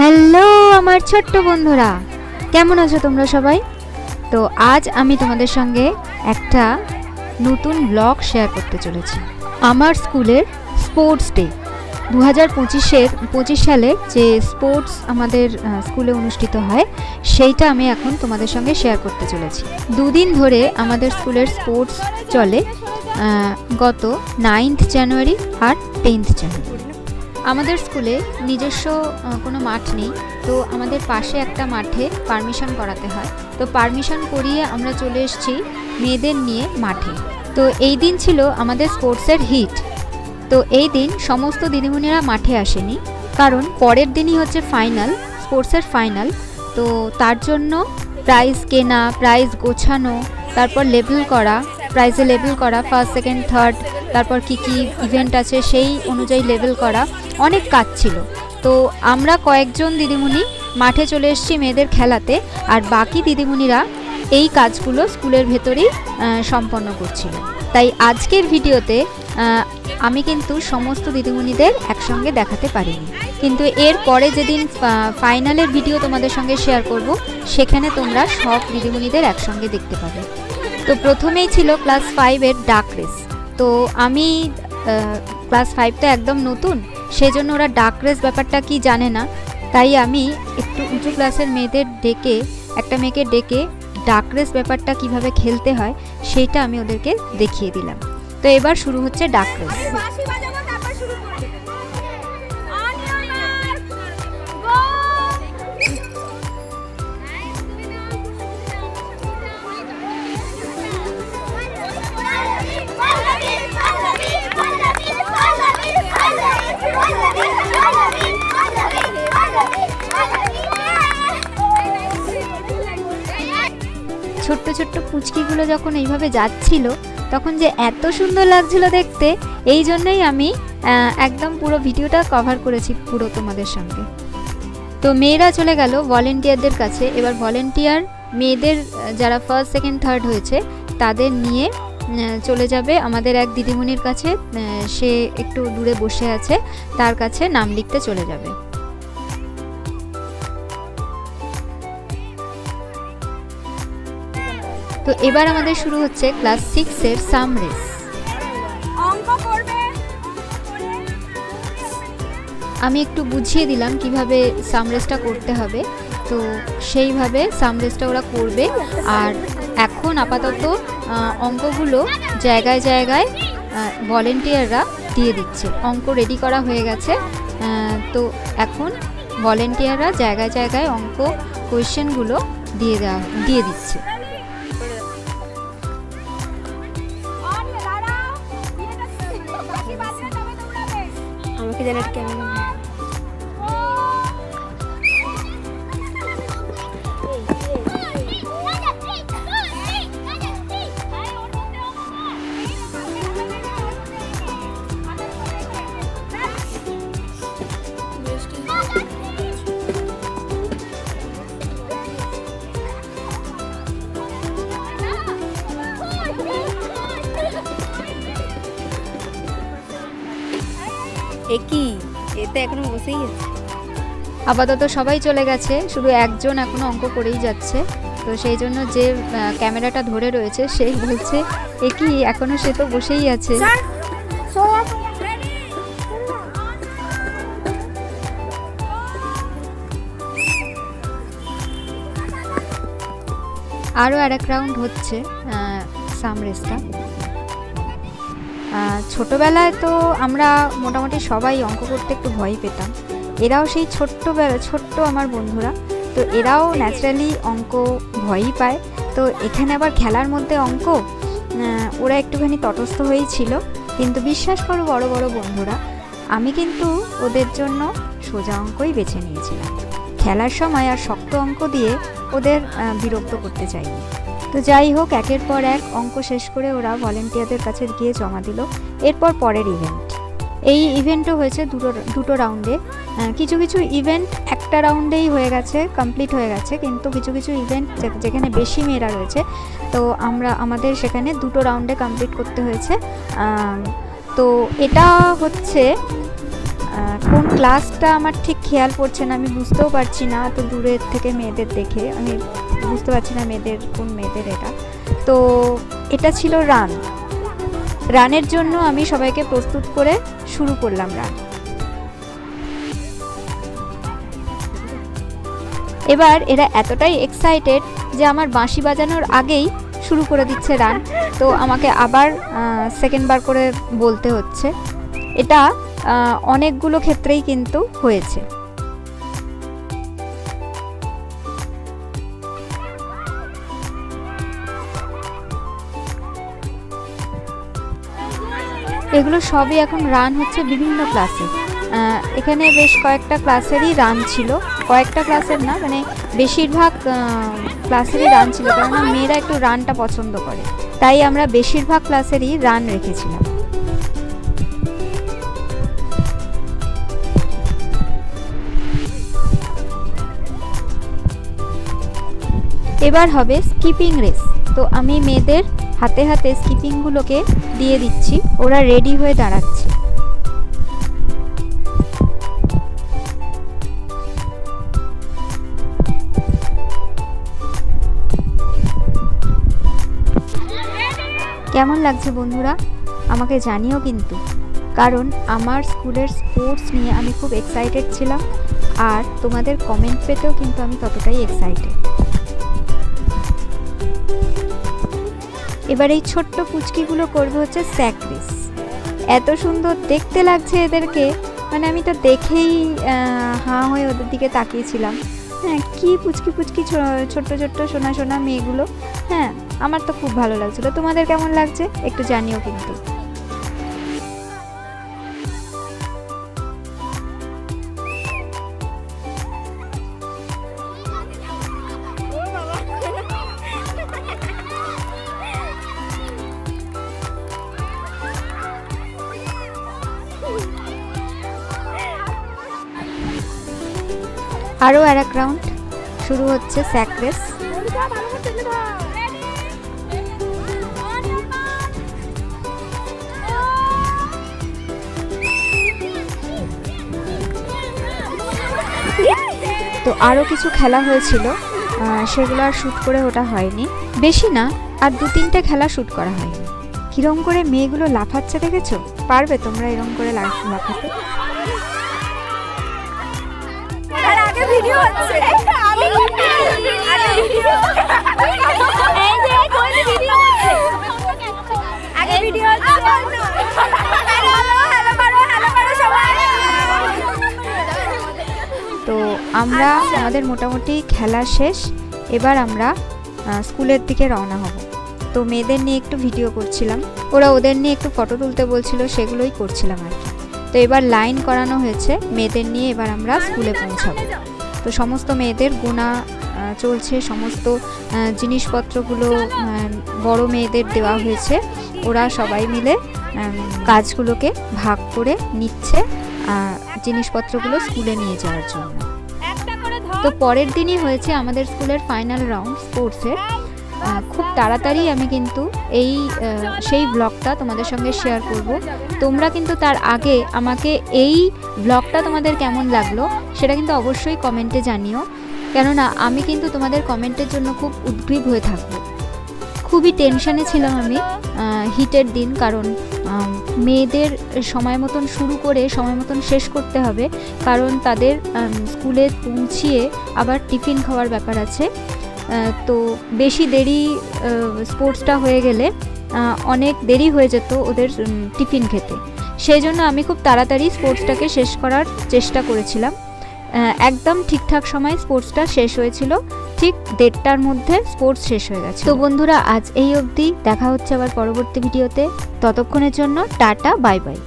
Hello, আমার ছোট্ট বন্ধুরা। কেমন আছো তোমরা সবাই? তো আজ আমি তোমাদের সঙ্গে একটা নতুন ব্লগ শেয়ার করতে চলেছি। আমার স্কুলের স্পোর্টস ডে দু হাজার পঁচিশের, পঁচিশ সালে যে স্পোর্টস আমাদের স্কুলে অনুষ্ঠিত হয়, সেইটা আমি এখন তোমাদের সঙ্গে শেয়ার করতে চলেছি। দুদিন ধরে আমাদের স্কুলের স্পোর্টস চলে গত নাইন্থ জানুয়ারি আর টেন্থ জানুয়ারি আমাদের স্কুলে নিজস্ব কোনো মাঠ নেই। তো আমাদের পাশে একটা মাঠে পারমিশন করাতে হয়। তো পারমিশন করিয়ে আমরা চলে এসেছি মেয়েদের নিয়ে মাঠে। তো এই দিন ছিল আমাদের স্পোর্টসের হিট। তো এই দিন সমস্ত দিদিমণিরা মাঠে আসেনি। কারণ পরের দিনই হচ্ছে ফাইনাল, স্পোর্টসের ফাইনাল। তো তার জন্য প্রাইজ কেনা প্রাইজ গোছানো, তারপর লেবেল করা প্রাইজে লেবেল করা ফার্স্ট সেকেন্ড থার্ড তারপর কি কি ইভেন্ট আছে সেই অনুযায়ী লেবেল করা অনেক কাজ ছিল। তো আমরা কয়েকজন দিদিমণি মাঠে চলে এসেছি মেয়েদের খেলাতে আর বাকি দিদিমণিরা এই কাজগুলো স্কুলের ভেতরেই সম্পন্ন করছিল। তাই আজকের ভিডিওতে আমি কিন্তু সমস্ত দিদিমণিদের একসঙ্গে দেখাতে পারিনি। কিন্তু এর পরে যেদিন ফাইনালের ভিডিও তোমাদের সঙ্গে শেয়ার করব, সেখানে তোমরা সব দিদিমণিদের একসঙ্গে দেখতে পাবে। তো প্রথমেই ছিল ক্লাস ফাইভের ডাক রেস তো আমি ক্লাস ফাইভটা একদম নতুন, সেজন্য ওরা ডাক রেস ব্যাপারটা কি জানে না। তাই আমি একটু উঁচু ক্লাসের মেয়েদের ডেকে, একটা মেয়েকে ডেকে ডাক রেস ব্যাপারটা কীভাবে খেলতে হয় সেইটা আমি ওদেরকে দেখিয়ে দিলাম। তো এবার শুরু হচ্ছে ডাক রেস ছোট্ট ছোট্ট পুচকিগুলো যখন এইভাবে যাচ্ছিল, তখন যে এত সুন্দর লাগছিল দেখতে, এই জন্যই আমি একদম পুরো ভিডিওটা কভার করেছি পুরো তোমাদের সঙ্গে। তো মেয়েরা চলে গেল ভলেন্টিয়ারদের কাছে। এবার ভলেন্টিয়ার মেয়েদের যারা ফার্স্ট সেকেন্ড থার্ড হয়েছে, তাদের নিয়ে চলে যাবে আমাদের এক দিদিমণির কাছে। সে একটু দূরে বসে আছে, তার কাছে নাম লিখতে চলে যাবে। তো এবার আমাদের শুরু হচ্ছে ক্লাস সিক্সের সাম রেস আমি একটু বুঝিয়ে দিলাম কীভাবে সাম রেসটা করতে হবে। তো সেইভাবে সাম রেসটা ওরা করবে। আর এখন আপাতত অঙ্কগুলো জায়গায় জায়গায় ভলেন্টিয়াররা দিয়ে দিচ্ছে। অঙ্ক রেডি করা হয়ে গেছে। তো এখন ভলেন্টিয়াররা জায়গায় জায়গায় অঙ্ক কোয়েশ্চেনগুলো দিয়ে দেওয়া দিয়ে দিচ্ছে। আমাকে যেন একই এতে এখনও বসেই আছে। আপাতত সবাই চলে গেছে শুধু একজন এখনও অঙ্ক করেই যাচ্ছে। তো সেই জন্য যে ক্যামেরাটা ধরে রয়েছে সে বলছে একই এখনও সে তো বসেই আছে। আরও আর এক রাউন্ড হচ্ছে সাম রেসটা ছোটোবেলায় তো আমরা মোটামুটি সবাই অঙ্ক করতে একটু ভয় পেতাম। এরাও সেই ছোট্টবেলা, ছোট্ট আমার বন্ধুরা। তো এরাও ন্যাচারালি অঙ্ক ভয়ই পায়। তো এখানে আবার খেলার মধ্যে অঙ্ক ওরা একটুখানি তটস্থ হয়েই ছিল। কিন্তু বিশ্বাস করো বড় বড় বন্ধুরা, আমি কিন্তু ওদের জন্য সোজা অঙ্কই বেছে নিয়েছিলাম। খেলার সময় আর শক্ত অঙ্ক দিয়ে ওদের বিরক্ত করতে চাইনি। তো যাই হোক, একের পর এক অঙ্ক শেষ করে ওরা ভলেন্টিয়ারদের কাছে গিয়ে জমা দিল। এরপর পরের ইভেন্ট এই ইভেন্টও হয়েছে দুটো দুটো রাউন্ডে কিছু কিছু ইভেন্ট একটা রাউন্ডেই হয়ে গেছে কমপ্লিট হয়ে গেছে, কিন্তু কিছু কিছু ইভেন্ট যেখানে বেশি মেয়েরা রয়েছে, তো আমরা, আমাদের সেখানে দুটো রাউন্ডে কমপ্লিট করতে হয়েছে। তো এটা হচ্ছে কোন ক্লাসটা আমার ঠিক খেয়াল পড়ছে না, আমি বুঝতেও পারছি না তো দূরের থেকে মেয়েদের দেখে। আমি বুঝতে পারছি না মেয়েদের কোন মেয়েদের এটা। তো এটা ছিল রান রানের জন্য আমি সবাইকে প্রস্তুত করে শুরু করলাম রান এবার এরা এতটাই এক্সাইটেড যে আমার বাঁশি বাজানোর আগেই শুরু করে দিচ্ছে রান তো আমাকে আবার সেকেন্ড বার করে বলতে হচ্ছে। এটা অনেকগুলো ক্ষেত্রেই কিন্তু হয়েছে। এগুলো সবই এখন রান হচ্ছে বিভিন্ন ক্লাসে এখানে বেশ কয়েকটা ক্লাসেরই রান ছিল। কয়েকটা ক্লাসের না মানে বেশিরভাগ ক্লাসেরই রান ছিল। কেননা মেয়েরা একটু রানটা পছন্দ করে। তাই আমরা বেশিরভাগ ক্লাসেরই রান রেখেছিলাম। এবার হবে স্কিপিং রেস তো আমি মেয়েদের হাতে হাতে স্কিপিংগুলোকে দিয়ে দিচ্ছি। ওরা রেডি হয়ে দাঁড়াচ্ছে। কেমন লাগছে বন্ধুরা? আমাকে জানিও কিন্তু। কারণ আমার স্কুলের স্পোর্টস নিয়ে আমি খুব এক্সাইটেড ছিলাম। আর তোমাদের কমেন্ট পেতেও কিন্তু আমি ততটাই এক্সাইটেড এবার এই ছোট্ট পুচকিগুলো করবে হচ্ছে স্যাক্রিস। এত সুন্দর দেখতে লাগছে এদেরকে। মানে আমি তো দেখেই হাঁ হয়ে ওদের দিকে তাকিয়েছিলাম। হ্যাঁ কী পুচকি পুচকি ছোট্ট ছোট্ট সোনা সোনা মেয়েগুলো। হ্যাঁ আমার তো খুব ভালো লাগছিল। তোমাদের কেমন লাগছে? একটু জানিও কিন্তু। আরও আর এক রাউন্ড শুরু হচ্ছে স্যাক্রেস তো আরও কিছু খেলা হয়েছিল সেগুলো আর শ্যুট করে ওটা হয়নি। বেশি না, আর দু তিনটে খেলা শ্যুট করা হয়নি। কিরম করে মেয়েগুলো লাফাচ্ছে দেখেছ? পারবে তোমরা এরম করে লাফাতে? ভিডিও হচ্ছে আমি এই যে কোন ভিডিও হচ্ছে আগে ভিডিও হচ্ছে। হ্যালো হ্যালো করো হ্যালো করো সবাই। তো আমরা আমাদের মোটামুটি খেলা শেষ। এবার আমরা স্কুলের দিকে রওনা হব। তো মেয়েদের নিয়ে একটু ভিডিও করছিলাম। ওরা ওদের নিয়ে একটু ফটো তুলতে বলছিল সেগুলোই করছিলাম আর কি। তো এবার লাইন করানো হয়েছে। মেয়েদের নিয়ে এবার আমরা স্কুলে পৌঁছাবো। তো সমস্ত মেয়েদের গোনা চলছে সমস্ত জিনিসপত্রগুলো বড় মেয়েদের দেওয়া হয়েছে। ওরা সবাই মিলে কাজগুলোকে ভাগ করে নিচ্ছে জিনিসপত্রগুলো স্কুলে নিয়ে যাওয়ার জন্য। তো পরের দিনই হয়েছে আমাদের স্কুলের ফাইনাল রাউন্ড স্পোর্টসের খুব তাড়াতাড়ি আমি কিন্তু এই সেই ব্লগটা তোমাদের সঙ্গে শেয়ার করব। তোমরা কিন্তু তার আগে আমাকে এই ব্লগটা তোমাদের কেমন লাগল সেটা কিন্তু অবশ্যই কমেন্টে জানিও। কেননা আমি কিন্তু তোমাদের কমেন্টের জন্য খুব উদ্গ্রীব হয়ে থাকব। খুবই টেনশানে ছিলাম আমি হিটের দিন, কারণ মেয়েদের সময় মতন শুরু করে সময় মতন শেষ করতে হবে। কারণ তাদের স্কুলে পৌঁছিয়ে আবার টিফিন খাওয়ার ব্যাপার আছে। তো বেশি দেরি স্পোর্টসটা হয়ে গেলে অনেক দেরি হয়ে যেত ওদের টিফিন খেতে। সেই জন্য আমি খুব তাড়াতাড়ি স্পোর্টসটাকে শেষ করার চেষ্টা করেছিলাম। একদম ঠিকঠাক সময় স্পোর্টসটা শেষ হয়েছিল। ঠিক দেড়টার মধ্যে স্পোর্টস শেষ হয়ে গেছে। তো বন্ধুরা, আজ এই অবধি। দেখা হচ্ছে আবার পরবর্তী ভিডিওতে ততক্ষণের জন্য টাটা বাই বাই